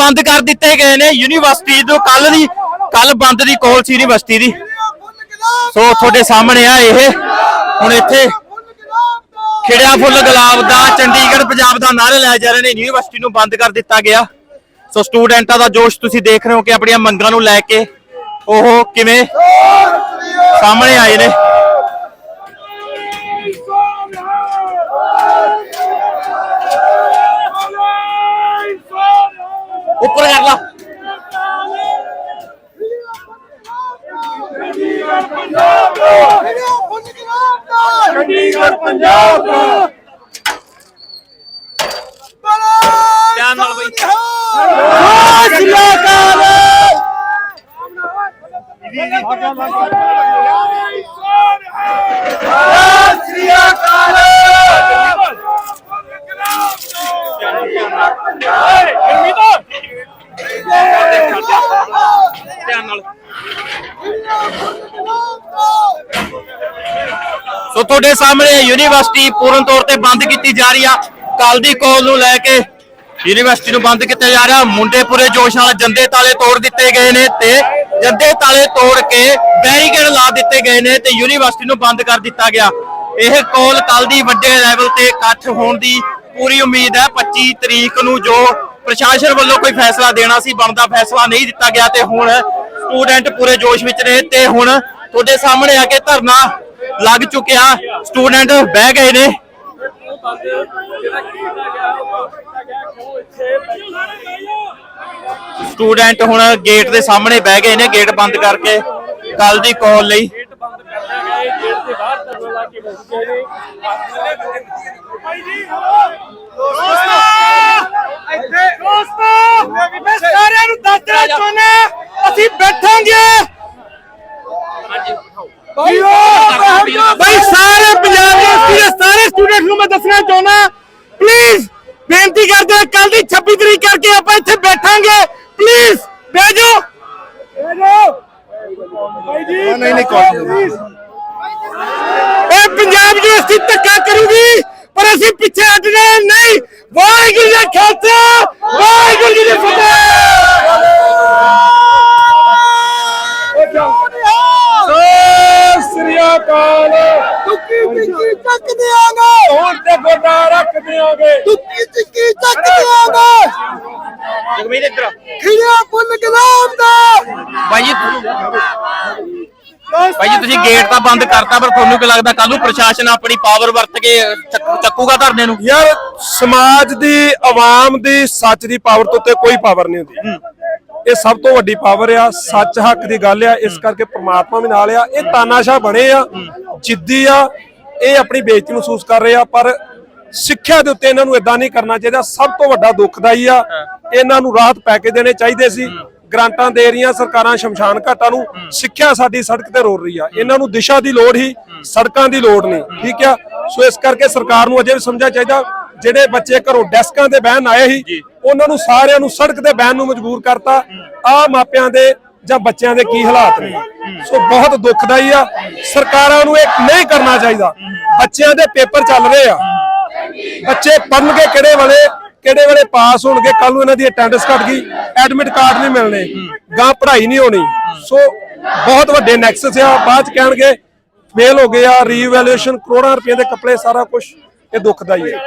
ਬੰਦ ਕਰ ਦਿੱਤੇ ਗਏ ਨੇ ਯੂਨੀਵਰਸਿਟੀ ਤੋਂ ਕੱਲ ਦੀ ਕੱਲ ਬੰਦ ਦੀ ਕੋਲ ਸੀ ਯੂਨੀਵਰਸਿਟੀ ਦੀ। ਸੋ ਤੁਹਾਡੇ ਸਾਹਮਣੇ ਆ ਇਹ। ਹੁਣ ਇੱਥੇ ਖਿੜਿਆ ਫੁੱਲ ਗੁਲਾਬ ਦਾ, ਚੰਡੀਗੜ੍ਹ ਪੰਜਾਬ ਦਾ ਨਾਰੇ ਲਾਇਆ ਜਾ ਰਹੇ ਨੇ। ਯੂਨੀਵਰਸਿਟੀ ਨੂੰ ਬੰਦ ਕਰ ਦਿੱਤਾ ਗਿਆ। ਸੋ ਸਟੂਡੈਂਟਾਂ ਦਾ ਜੋਸ਼ ਤੁਸੀਂ ਦੇਖ ਰਹੇ ਹੋ ਕਿ ਆਪਣੀਆਂ ਮੰਗਾਂ ਨੂੰ ਲੈ ਕੇ ਉਹ ਕਿਵੇਂ ਸਾਹਮਣੇ ਆਏ ਨੇ। ਕਰ ਲਾ ਚੰਡੀਗੜ੍ਹ ਪੰਜਾਬ ਦਾ। ਧਿਆਨ ਨਾਲ ਬਈ। ਸ੍ਰੀ ਅਕਾਲ। ਸ੍ਰੀ ਅਕਾਲ ਧਿਆਨ ਨਾਲ ਸੋ ਤੁਹਾਡੇ ਸਾਹਮਣੇ ਯੂਨੀਵਰਸਿਟੀ ਪੂਰਨ ਤੌਰ ਤੇ ਬੰਦ ਕੀਤੀ ਜਾ ਰਹੀ ਆ। ਕੱਲ ਦੀ ਕਾਲ ਨੂੰ ਲੈ ਕੇ ਯੂਨੀਵਰਸਿਟੀ ਨੂੰ ਬੰਦ ਕੀਤਾ ਜਾ ਰਿਹਾ। ਮੁੰਡੇ ਪੂਰੇ ਜੋਸ਼ ਨਾਲ ਜੰਦੇ ਤਾਲੇ ਤੋੜ ਦਿੱਤੇ ਗਏ ਨੇ ਤੇ ਜੰਦੇ ਤਾਲੇ ਤੋੜ ਕੇ ਬੈਰੀਕੇਡ ਲਾ ਦਿੱਤੇ ਗਏ ਨੇ ਤੇ ਯੂਨੀਵਰਸਿਟੀ ਨੂੰ ਬੰਦ ਕਰ ਦਿੱਤਾ ਗਿਆ। ਇਹ ਕਾਲ ਕੱਲ ਦੀ ਵੱਡੇ ਲੈਵਲ ਤੇ ਇਕੱਠ ਹੋਣ ਦੀ ਪੂਰੀ ਉਮੀਦ ਹੈ। 25 ਤਰੀਕ ਨੂੰ ਜੋ ਪ੍ਰਸ਼ਾਸਨ ਵੱਲੋਂ ਕੋਈ ਫੈਸਲਾ ਦੇਣਾ ਸੀ, ਬਣਦਾ ਫੈਸਲਾ ਨਹੀਂ ਦਿੱਤਾ ਗਿਆ ਤੇ ਹੁਣ ਸਟੂਡੈਂਟ ਪੂਰੇ ਜੋਸ਼ ਵਿੱਚ ਨੇ ਤੇ ਹੁਣ ਤੁਹਾਡੇ ਸਾਹਮਣੇ ਆ ਕੇ ਧਰਨਾ ਲੱਗ ਚੁੱਕਿਆ। ਸਟੂਡੈਂਟ ਬਹਿ ਗਏ ਨੇ। ਸਟੂਡੈਂਟ ਹੁਣ ਗੇਟ ਦੇ ਸਾਹਮਣੇ ਬਹਿ ਗਏ ਨੇ ਗੇਟ ਬੰਦ ਕਰਕੇ ਕੱਲ ਦੀ ਕਾਲ ਲਈ। ਮੈਂ ਸਾਰਿਆਂ ਨੂੰ ਦੱਸਣਾ ਚਾਹੁੰਦਾ ਅਸੀਂ ਬੈਠਾਂਗੇ। ਭਾਈ ਸਾਰੇ ਪੰਜਾਬ ਦੇ ਸਾਰੇ ਸਟੂਡੈਂਟ ਨੂੰ ਮੈਂ ਦੱਸਣਾ ਚਾਹੁੰਦਾ ਪਲੀਜ਼ ਬੇਨਤੀ ਕਰਦੇ ਹਾਂ ਕੱਲ ਦੀ 26 ਤਰੀਕ ਕਰਕੇ ਆਪਾਂ ਇੱਥੇ ਬੈਠਾਂਗੇ। ਪਲੀਜ਼ ਜਾਓ ਭਾਈ ਜੀ ਨਹੀਂ ਨਹੀਂ ਇਹ ਪੰਜਾਬ ਯੂਨੀਵਰਸਿਟੀ ਧੱਕਾ ਕਰੂਗੀ ਪਰ ਅਸੀਂ ਪਿੱਛੇ ਹਟਣਾ ਨਹੀਂ। ਵਾਹਿਗੁਰੂ ਜੀ ਖਾਲਸਾ ਵਾਹਿਗੁਰੂ ਜੀ ਕੀ ਫਤਿਹ। ਅਕਾਲ। ਟੁੱਕੀ ਟਿੱਕੀ ਚੱਕ ਦਿਆਂਗੇ। ਹੁਣ ਤੇ ਗੋਡਾ ਰੱਖ ਦਿਆਂਗੇ। ਟੁੱਕੀ ਟਿੱਕੀ ਚੱਕ ਦਿਆਂਗੇ। ਜਗਮੀਤ ਇੱਧਰ ਖਿੜਿਆ ਫੁੱਲ ਗੁਲਾਬ ਦਾ। ਭਾਈ ਜੀ ਭਾਈ ਜੀ ਤੁਸੀਂ ਗੇਟ ਤਾਂ ਬੰਦ ਕਰਤਾ ਪਰ ਤੁਹਾਨੂੰ ਕੀ ਲੱਗਦਾ ਕੱਲ ਨੂੰ ਪ੍ਰਸ਼ਾਸਨ ਆਪਣੀ ਪਾਵਰ ਵਰਤ ਕੇ ਚੱਕ- ਚੱਕੂਗਾ ਧਰਨੇ ਨੂੰ? ਯਾਰ ਸਮਾਜ ਦੀ ਆਵਾਮ ਦੀ ਸੱਚ ਦੀ ਪਾਵਰ ਤੋਂ ਤੇ ਕੋਈ ਪਾਵਰ ਨਹੀਂ ਹੁੰਦੀ। ਇਹ ਸਭ ਤੋਂ ਵੱਡੀ ਪਾਵਰ ਆ, ਸੱਚ ਹੱਕ ਦੀ ਗੱਲ ਆ, ਇਸ ਕਰਕੇ ਪ੍ਰਮਾਤਮਾ ਵੀ ਨਾਲ ਆ। ਇਹ ਤਾਨਾਸ਼ਾਹ ਬਣੇ ਆ, ਜਿੱਦੀ ਆ, ਇਹ ਆਪਣੀ ਬੇਇੱਜ਼ਤੀ ਮਹਿਸੂਸ ਕਰ ਰਹੇ ਆ, ਪਰ ਸਿੱਖਿਆ ਦੇ ਉੱਤੇ ਇਹਨਾਂ ਨੂੰ ਇਦਾਂ ਨਹੀਂ ਕਰਨਾ ਚਾਹੀਦਾ। ਸਭ ਤੋਂ ਵੱਡਾ ਦੁੱਖਦਾਈ ਆ, ਇਹਨਾਂ ਨੂੰ ਰਾਹਤ ਪੈ ਕੇ ਦੇਣੇ ਚਾਹੀਦੇ ਸੀ। ਗ੍ਰਾਂਟਾਂ ਦੇ ਰਹੀਆਂ ਸਰਕਾਰਾਂ ਸ਼ਮਸ਼ਾਨ ਘਾਟਾਂ ਨੂੰ, ਸਿੱਖਿਆ ਸਾਡੀ ਸੜਕ ਤੇ ਰੋਲ ਰਹੀ ਆ। ਇਹਨਾਂ ਨੂੰ ਦਿਸ਼ਾ ਦੀ ਲੋੜ ਹੀ, ਸੜਕਾਂ ਦੀ ਲੋੜ ਨਹੀਂ, ਠੀਕ ਆ? ਸੋ ਇਸ ਕਰਕੇ ਸਰਕਾਰ ਨੂੰ ਅਜੇ ਵੀ ਸਮਝਿਆ ਚਾਹੀਦਾ, ਜਿਹੜੇ ਬੱਚੇ ਘਰੋਂ ਡੈਸਕਾਂ ਤੇ ਬਹਿਣ ਆਏ ਸੀ ਉਹਨਾਂ ਨੂੰ ਸਾਰਿਆਂ ਨੂੰ ਸੜਕ ਤੇ ਬਹਿਣ ਨੂੰ ਮਜਬੂਰ ਕਰਤਾ। ਆ ਮਾਪਿਆਂ ਦੇ ਜਾਂ ਬੱਚਿਆਂ ਦੇ ਕੀ ਹਾਲਾਤ ਨੇ? ਸੋ ਬਹੁਤ ਦੁੱਖਦਾਈ ਆ। ਸਰਕਾਰਾਂ ਨੂੰ ਇਹ ਨਹੀਂ ਕਰਨਾ ਚਾਹੀਦਾ। ਬੱਚਿਆਂ ਦੇ ਪੇਪਰ ਚੱਲ ਰਹੇ ਆ। ਬੱਚੇ ਪੜਨਗੇ ਕਿਹੜੇ ਵੇਲੇ ਕਿਹੜੇ ਵੇਲੇ ਪਾਸ ਹੋਣਗੇ ਕੱਲ ਨੂੰ ਇਹਨਾਂ ਦੀ ਅਟੈਂਡੈਂਸ ਘਟ ਗਈ। ਐਡਮਿਟ ਕਾਰਡ ਨਹੀਂ ਮਿਲਣੇ ਗਾਂ ਪੜ੍ਹਾਈ ਨਹੀਂ ਹੋਣੀ। ਸੋ ਬਹੁਤ ਵੱਡੇ ਨੈਕਸਸ ਆ। ਬਾਅਦ ਚ ਕਹਿਣਗੇ ਫੇਲ ਹੋ ਗਏ ਆ। ਰੀਵੈਲੂਏਸ਼ਨ ਕਰੋੜਾਂ ਰੁਪਏ ਦੇ ਕੱਪੜੇ, ਸਾਰਾ ਕੁਝ ਇਹ ਦੁੱਖਦਾਈ ਹੈ।